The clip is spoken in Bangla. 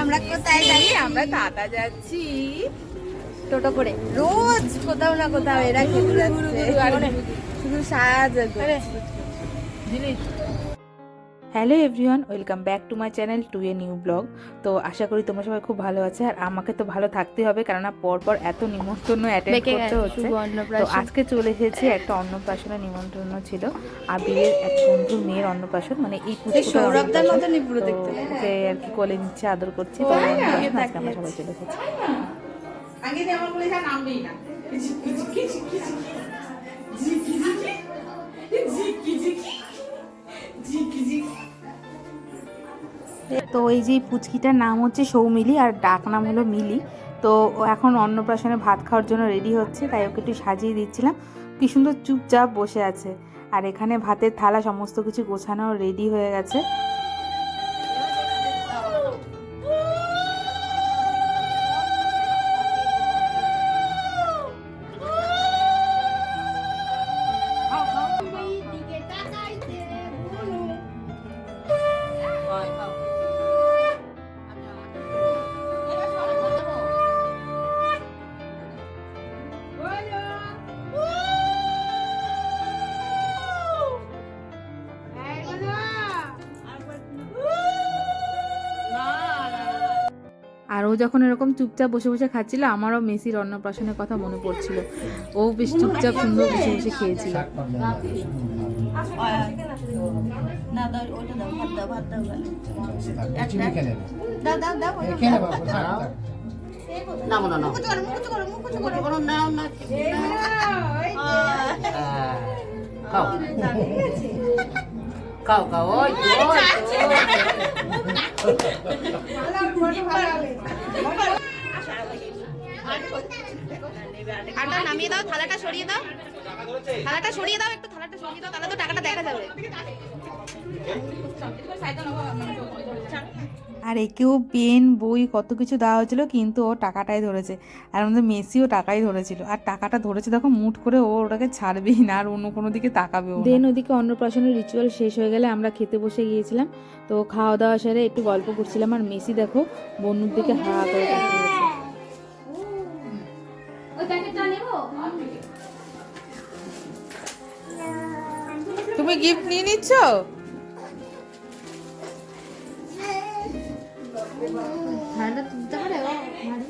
আমরা কোথায় যাচ্ছি আমরা টাটা যাচ্ছি। টোটো করে। রোজ কোথাও না কোথাও এরা খেতে যাচ্ছে। শুধু সাহায্য hello everyone welcome back to my channel to a new blog. তো আশা করি তোমরা সবাই খুব ভালো আছে আর আমাকে তো ভালো থাকতে হবে কেননা পরপর এত নিমন্ত্রণ অ্যাটেন্ড করতে হচ্ছে। তো আজকে চলে এসেছি একটা অন্নপ্রাশনের নিমন্ত্রণ ছিল আবিরের এক বন্ধু মেয়ের অন্নপ্রাশন মানে এই পুজো। ওকে আর কি কোলে নিচ্ছে আদর করছি তো আজকে আমরা সবাই চলে এসেছি। আগে যেমন বলে নামবেই না। তো এই যে পুচকিটার নাম হচ্ছে সৌমিলি আর ডাক নাম হলো মিলি। তো এখন অন্নপ্রাশনে ভাত খাওয়ার জন্য রেডি হচ্ছে, তাই ওকে একটু সাজিয়ে দিচ্ছিলাম। কি সুন্দর চুপচাপ বসে আছে। আর এখানে ভাতের থালা সমস্ত কিছু গোছানো রেডি হয়ে গেছে। আর ও যখন এরকম চুপচাপ বসে বসে খাচ্ছিল আমারও মেসির অন্নপ্রাশনের কথা মনে পড়ছিল। ও বেশ চুপচাপ সুন্দর বসে বসে খেয়েছিল। খাও খাও ওই। আটা নামিয়ে দাও, থালাটা সরিয়ে দাও থালাটা সরিয়ে দাও, একটু থালাটা সরিয়ে দাও, তাহলে তো টাকাটা দেখা যাবে আর একেও পেন বই কত কিছু দেওয়া হয়েছিল কিন্তু ও টাকাটাই ধরেছে। আর আমাদের মেসিও টাকাই ধরেছিল। আর টাকাটা ধরেছে দেখো মুট করে ও ওটাকে ছাড়বেই না আর অন্য কোনো দিকে তাকাবেও দেন ওদিকে অন্নপ্রাশনের রিচুয়াল শেষ হয়ে গেলে আমরা খেতে বসে গিয়েছিলাম। তো খাওয়া দাওয়া সেরে একটু গল্প করছিলাম। আর মেসি দেখো বন্যুর দিকে হা করে তুমি গিফট নিয়ে নিচ্ছ? 달라 진짜 하래요 말이